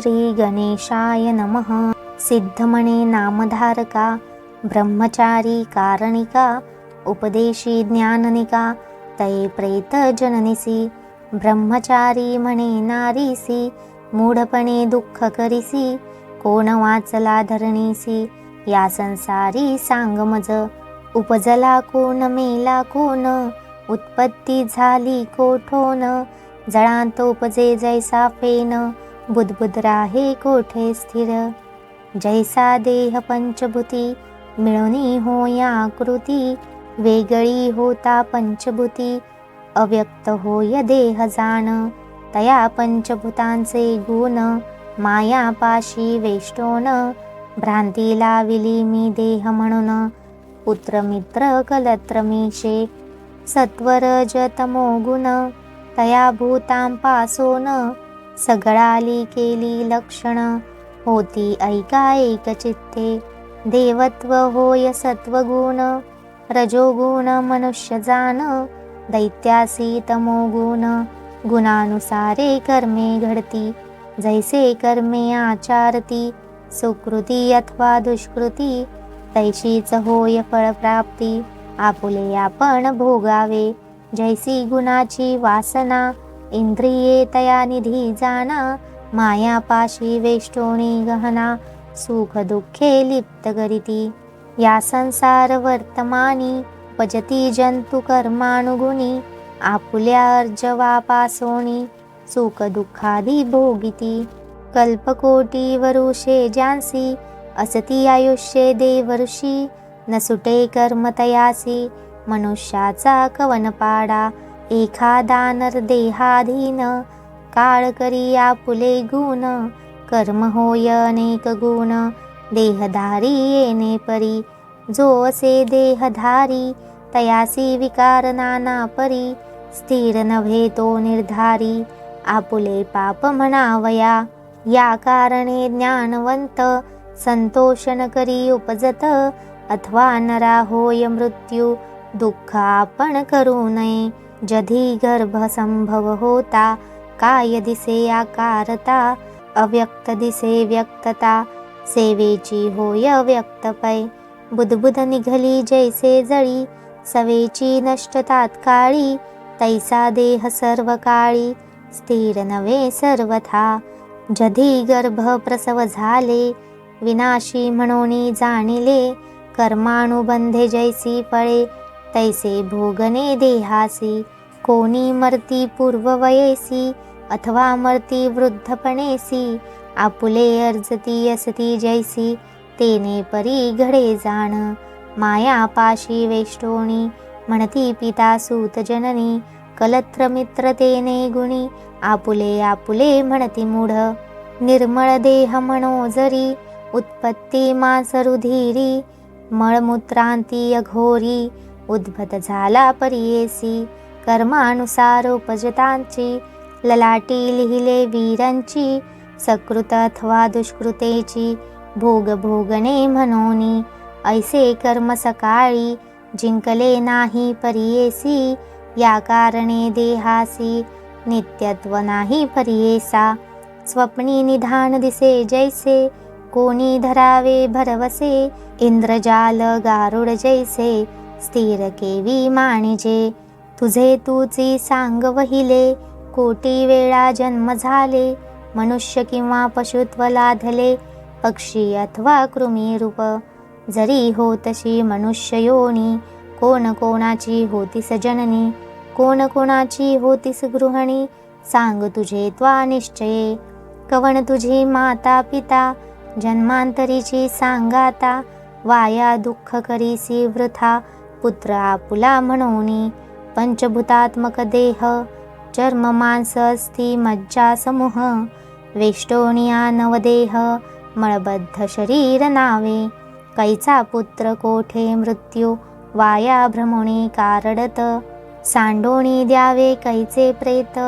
श्री गणेशाय नमः। सिद्धमणे नामधारका ब्रह्मचारी कारणिका उपदेशी ज्ञाननिका तये प्रेत जननिसी ब्रह्मचारी म्हणे नारीसी मूढपणे दुःख करिसी कोण वाचला धरणीसी या संसारी सांग मज उपजला कोण मेला कोण उत्पत्ती झाली कोठोन जळांत उपजे जैसा फेन बुदबुद राहे कोठे स्थिर? जैसा देह पंचभूती मिळवणी हो या आकृती वेगळी होता पंचभूती अव्यक्त होय देह जाण तया पंचभूतांचे गुण मायापाशी वेष्टोन भ्रांती लाविली मी देह म्हणून पुत्र मित्र कलत्र मीशे सत्वर जतमो गुण तया भूतांपासोन सगळाली केली लक्षण. होती ऐका एक चित्ते देवत्व होय सत्वगुण. रजोगुण मनुष्य जाण दैत्यासी तमोगुण गुणानुसारे कर्मे घडती. जैसे कर्मे आचारती. सुकृती अथवा दुष्कृती. तैशीच होय फळप्राप्ती. आपुले आपण भोगावे. जैसी गुणाची वासना. इंद्रिये तया निधी जाना मायापाशी वेष्टोणी गहना सुख दुःखे लिप्त करीती या संसार वर्तमानी पजती जंतु कर्मानुगुणी आपुल्या अर्जवापासोणी सुख दुःखादी भोगिती। कल्पकोटी वरुषे ज्यांसी असती आयुष्ये देवर्षी न सुटे कर्म तयासी मनुष्याचा कवनपाडा एखादा नरदेहाधीन काळ करी आपुले गुण कर्म होय अनेक गुण. देहधारी येणे परी जो असे देहधारी तयासी विकार नाना परी. स्थिर नव्हे तो निर्धारी आपुले पाप म्हणावया. या कारणे ज्ञानवंत संतोषण करी उपजत अथवा नरा होय मृत्यू दुःख आपण करू नये. जधी गर्भ संभव होता काय दिसे आकारता अव्यक्त दिसे व्यक्तता सेवेची होय व्यक्त पै बुदबुद निघली जैसे जळी सवेची नष्ट तात्काळी तैसा देह सर्व काळी स्थिर नव्हे सर्वथा। जधी गर्भ प्रसव झाले विनाशी म्हणून जाणिले कर्मानुबंधे जैसी फळे तैसे भोगने देहासी। कोणी मरती पूर्ववयेसी अथवा मरती वृद्धपणेसी आपुले अर्जती असती जैसी तेने परी घडे जाण माया पाशी वेष्टोणी म्हणती पिता सूत जननी कलत्र मित्र तेने गुणी आपुले आपुले म्हणती मूढ। निर्मळ देह म्हणो जरी उत्पत्ती मासरुधीरी मळमूत्रांती अघोरी उद्भत झाला परियेसी. कर्मानुसार उपजतांची ललाटी लिहिले वीरांची सकृत अथवा दुष्कृतेची भोग भोगणे म्हणोनी. ऐसे कर्म सकाळी जिंकले नाही परियेसी या कारणे देहासी नित्यत्व नाही परियेसा. स्वप्नी निधान दिसे जैसे कोणी धरावे भरवसे इंद्रजाल गारुड जैसे. स्थिर केवी माणिजे. तुझे तूची सांग वहिले कोटी वेळा जन्म झाले. मनुष्य किंवा पशुत्व लाधले पक्षी अथवा कृमी रूप. जरी हो तशी मनुष्य योनी कोण कोणाची होतीस जननी. कोण कोणाची होतीस गृहिणी सांग तुझे त्वा निश्चये. कवण तुझी माता पिता जन्मांतरीची सांगाता. वाया दुःख करीसी वृथा पुत्र आपुला म्हणून पंचभूतात्मक देह चर्म मांस अस्थि मज्जा समूह वेष्टोनिया नवदेह मळबद्ध शरीर नावे. कैचा पुत्र कोठे मृत्यू? वाया भ्रमणे कारडत. सांडोणी द्यावे कैचे प्रेत?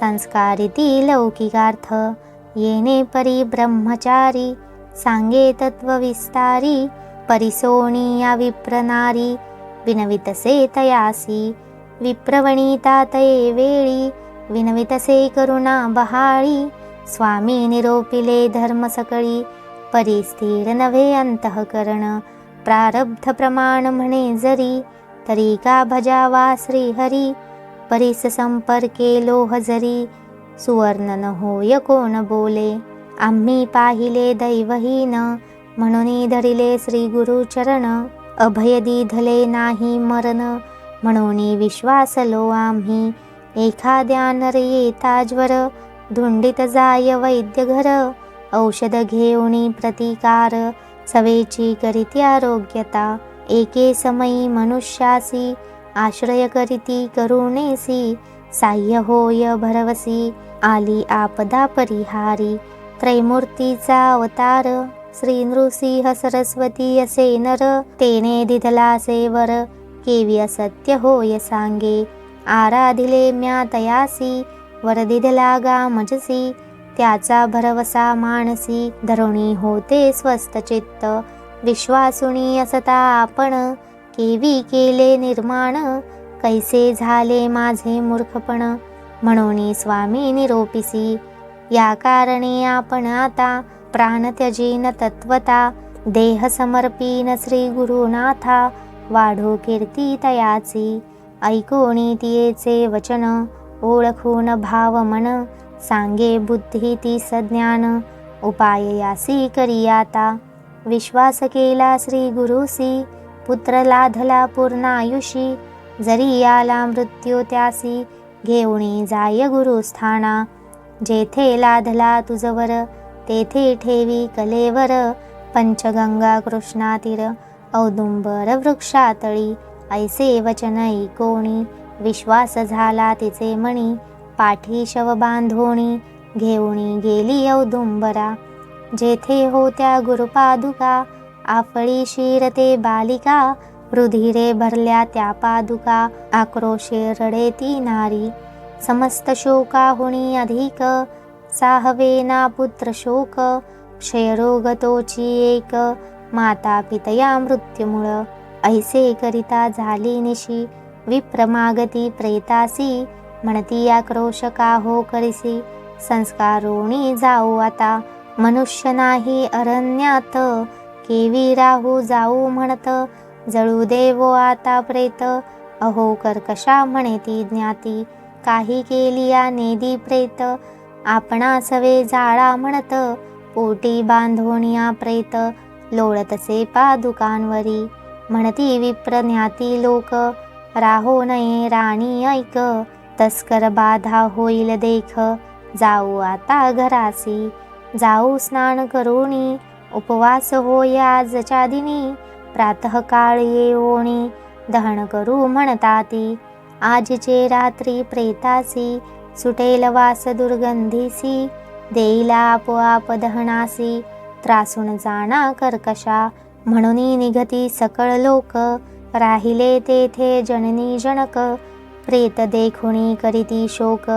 संस्कारिती लौकिकार्थ. येणे परी ब्रह्मचारी सांगे तत्वविस्तारी परिसोणी या विप्रनारी विनवितसे तयासी विप्रवणिता तये वेळी विनवितसे करुणा बहाळी स्वामी निरोपिले धर्म सकळी परिस्थिर नव्हे अंतःकरण प्रारब्ध प्रमाण म्हणे जरी तरी का भजावा श्रीहरी परिस संपर्के लोह जरी सुवर्ण न होय कोण बोले आम्ही पाहिले दैवहीन म्हणून धरिले श्री गुरुचरण. अभय दिधले नाही मरण म्हणून विश्वासलो आम्ही एखाद्या नर येता ज्वर धुंडित जाय वैद्य घर औषध घेऊन प्रतिकार सवेची करीती आरोग्यता एके समयी मनुष्यासी आश्रय करीती करुणेसी साह्य होय भरवसी आली आपदा परिहारी त्रैमूर्तीचा अवतार श्री नृसिंह सरस्वती असे नर तेने दिधलासे वर। केवी असत्य होय सांगे आराधिले म्या तयासी। वर दिधला गा मजसी त्याचा भरवसा मानसी। धरुणी होते स्वस्त चित्त विश्वासुनी असता आपण। केवी केले निर्माण कैसे झाले माझे मूर्खपण। म्हणून स्वामी निरोपिसी या कारणे आपण आता प्राणत्यजीन तत्वता देह समर्पीन श्री गुरुनाथा वाढो कीर्ती तयाची ऐकोणीतीयेचे वचन ओळखून भाव मन सांगे बुद्धी ती सज्ञान उपाय यासी करियाता विश्वास केला श्री गुरुसी पुत्र लाधला पूर्णायुषी जरी आला मृत्यू त्यासी घेऊणी जाय गुरुस्थाना जेथे लाधला तुझवर तेथे ठेवी कलेवर पंचगंगा कृष्णातीर औदुंबर वृक्षातळी ऐसे वचन ऐकोणी विश्वास झाला तिचे मणी पाठी शव बांधोणी घेऊणी गेली औदुंबरा. जेथे होत्या गुरुपादुका आपळी शिरते बालिका रुधिरे भरल्या त्या पादुका आक्रोशे रडे ती नारी. समस्त शोकाहुणी अधिक साहवेना पुत्र शोक एक माता पितया मृत्युमुळ. ऐसे करिता झाली निशी विप्रमागती प्रेतासी म्हणती आक्रोश का हो करिसी? संस्कारोणी जाऊ आता मनुष्य नाही अरण्यात केवी राहू जाऊ म्हणत जळू देवो आता प्रेत. अहो कर्कशा म्हणे ती ज्ञाती काही केली या नेदी प्रेत. आपणा सवे जाळा म्हणत पोटी बांधोनिया प्रेत लोळतसे पादुकांवरी म्हणती विप्र ज्ञाती लोक राहो नये राणी ऐक तस्कर बाधा होईल देख. जाऊ आता घरासी जाऊ स्नान करुणी उपवास होय आजच्या दिनी प्रातःकाळ येवोणी दहन करू म्हणता ती आजचे रात्री प्रेतासी सुटेल वास दुर्गंधीसी देईला आपोआप दहनासी त्रासून जाणा कर्कशा म्हणून निघती सकळ लोक राहिले तेथे जननी जनक प्रेत देखुणी करीती शोक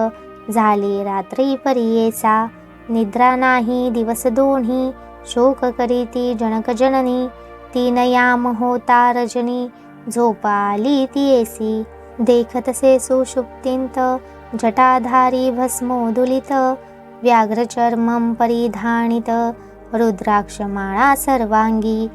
झाली रात्री परियेसा निद्रा नाही दिवस दोन्ही शोक करीती जनक जननी तीन याम होता रजनी झोपा आली एसी देखतसे सुषुप्तिंत जटाधारी भस्मोदुलित व्याघ्रचर्मं परिधानित रुद्राक्षमाळा सर्वांगी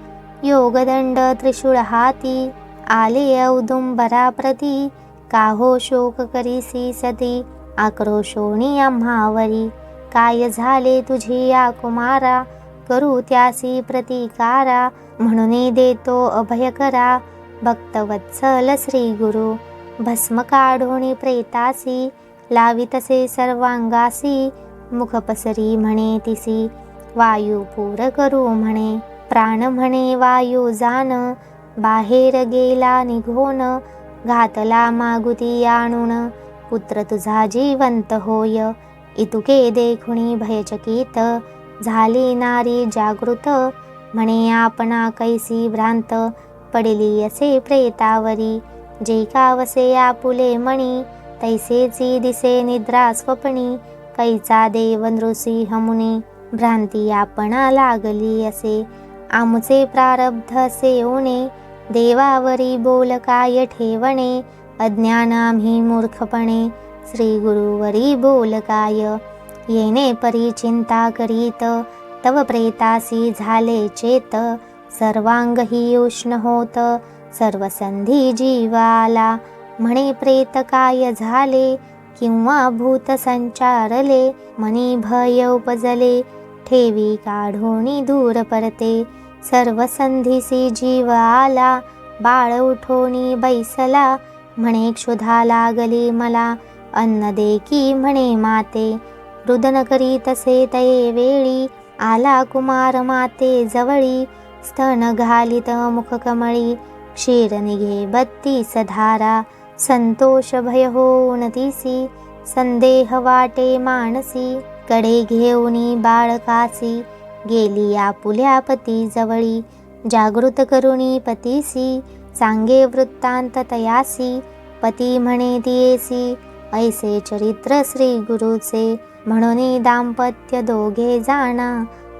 योगदंड त्रिशूळ हाती आले औदुंबरा प्रती काहो शोक करीसी सती आक्रोशोणी आम्हावरी काय झाले तुझी या कुमारा करू त्यासी प्रतिकारा म्हणून देतो अभय करा भक्तवत्सल श्री गुरु भस्म काढोणी प्रेतासी लावितसे सर्वांगासी मुख पसरी म्हणे तिसी. वायू पूर करू म्हणे प्राण म्हणे वायू जान. बाहेर गेला निघोन घातला मागुती आणून. पुत्र तुझा जिवंत होय इतुके देखुणी भयचकित. झाली नारी जागृत म्हणे आपणा कैसी भ्रांत. पडली असे प्रेतावरी जे कावसे आपुले मणी. तैसेची दिसे निद्रा स्वप्नी कैचा देव नृसिंह हमुने भ्रांती आपणा लागली असे. आमचे प्रारब्ध असे ओणे देवावरी बोल काय ठेवणे अज्ञान आम्ही मूर्खपणे श्री गुरुवरी बोल काय. येणे परी चिंता करीत तव प्रेतासी झाले चेत सर्वांगही उष्ण होत सर्व संधी जीवाला म्हणे प्रेत काय झाले किंवा भूत संचारले मनी भय उपजले ठेवी काढोणी दूर परते. सर्व संधीसी जीव आला बाळ उठोणी बैसला म्हणे क्षुधा लागली मला अन्न दे की म्हणे माते. रुदन करी तसे तये वेळी आला कुमार माते जवळी स्तन घालित मुख कमळी क्षीर निघे बत्तीस धारा संतोष भय होऊन तिसी संदेह वाटे मानसी कडे घेऊनी बाळकासी गेली आपुल्या पती जवळी जागृत करुणी पतीसी सांगे वृत्तांत तयासी पती म्हणे दियेसी ऐसे चरित्र श्री गुरुचे म्हणून दाम्पत्य दोघे जाणा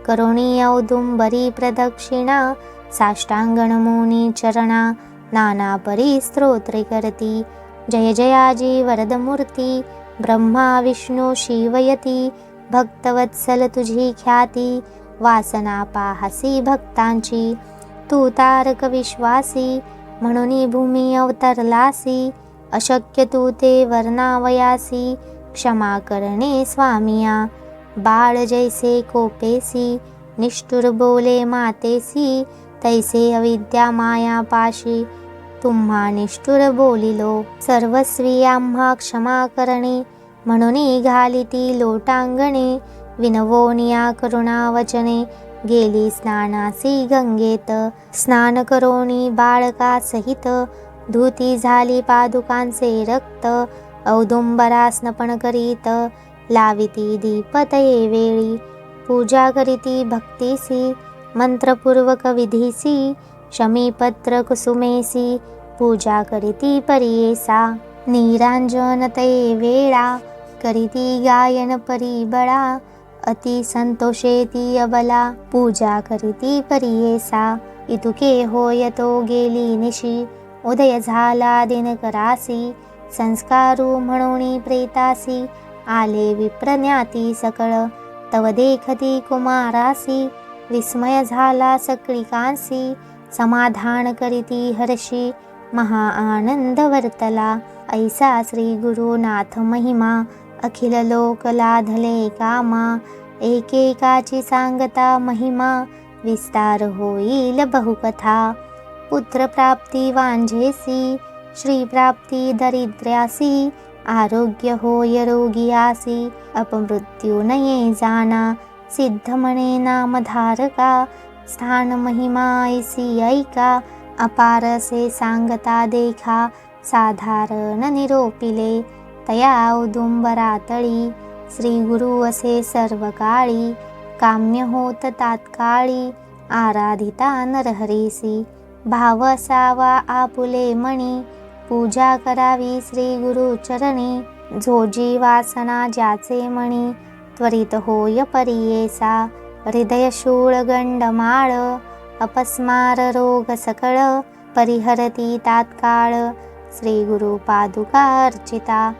करुणी औदुंबरी प्रदक्षिणा साष्टांगण मुनी चरणा नानापरी स्तोत्रे करती. जय जयाजी वरदमूर्ती ब्रह्मा विष्णू शिवयती भक्तवत्सल तुझी ख्याती वासना पाहसी भक्तांची. तू तारक विश्वासी म्हणून भूमी अवतरलासी. अशक्य तू ते वर्णावयासी क्षमा करणे स्वामिया. बाळ जैसे कोपेसी निष्ठुर बोले मातेसी तैसे अविद्या माया पाशी. तुम्हा निष्ठुर बोलिलो. सर्वस्वी आम्हा क्षमा करणे म्हणून घालिती लोटांगणे. विनवोनिया करुणा वचने गेली स्नानासी गंगेत. स्नान करोणी बाळका सहित धुती झाली पादुकांचे रक्त. औदुंबरा स्नपन करीत लाविती दीपतये वेळी. पूजा करीती भक्तीसी मंत्रपूर्वक विधीसी. शमीपत्र कुसुमेसी पूजा करीती परियेसा निरांजन तये वेळा करीती गायन परिबळा अति संतोषेती अबला पूजा करीती परियेसा इतुके होयतो गेली निशी उदय झाला दिनकरासी संस्कारू म्हणून प्रेतासी आले विप्रज्ञाती सकळ तव देखती कुमारासी विस्मय झाला सकृकांसी समाधान करीती हर्षी महा आनंद वर्तला ऐसा श्री गुरुनाथ महिमा अखिल लोक लाधले कामा एकेकाची सांगता महिमा विस्तार होईल बहुकथा। पुत्रप्राप्ती वांझेसी श्रीप्राप्ती दरिद्र्यासी आरोग्य होय रोगियासी अपमृत्यू नये जाना सिद्ध नाम नामधारका। स्थान महिमा ऐसी ऐका अपारसे सांगता देखा साधारण निरोपिले तया औदुंबरातळी श्री गुरु असे सर्व काळी काम्य होत तात्काळी आराधिता नरहरीसी भाव असावा आपुले मणी पूजा करावी श्री गुरु चरणी झोजी वासना ज्याचे मणी त्वरित होय परियेसा हृदय शूळ अपस्मार रोग सकळ परिहरती तात्काळ श्री गुरु पादुका अर्चिता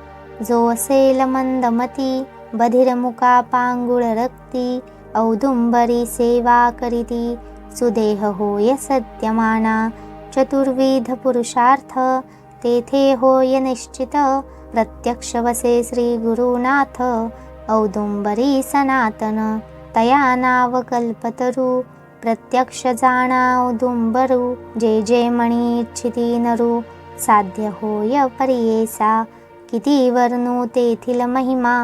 जो असेल मंदमती बधिरमुका पांगुळ रक्ती औदुंबरी सेवा करीती सुदेह होय सत्यमाना चतुर्विध पुरुषार्थ तेथे होय निश्चित प्रत्यक्ष वसे श्री गुरुनाथ औदुंबरी सनातन तया नाव कल्पतरू प्रत्यक्ष जाणाव औदुंबरू जे जे मणी इच्छिती नरू साध्य होय परियेसा किती वर्णू तेथील महिमा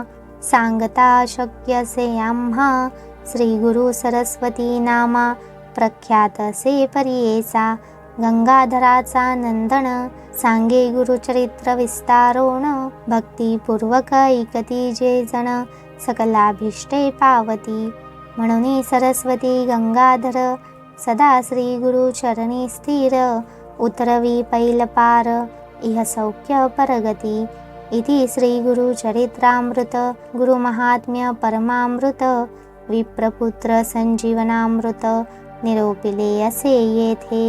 सांगता शक्य से आम्हा श्री गुरु सरस्वती नामा प्रख्यात से परियेसा गंगाधराचा नंदन सांगे गुरुचरित्र विस्तारोण भक्तिपूर्वक ऐकती जे जण सकलाभिष्टे पावती. म्हणून सरस्वती गंगाधर सदा श्री गुरु चरणी स्थिर उतरवी पैलपार इह सौख्य परगती. इति श्री गुरुचरित्रामृत गुरुमहात्म्य परमामृत विप्रपुत्र संजीवनामृत निरोपिले असे येथे.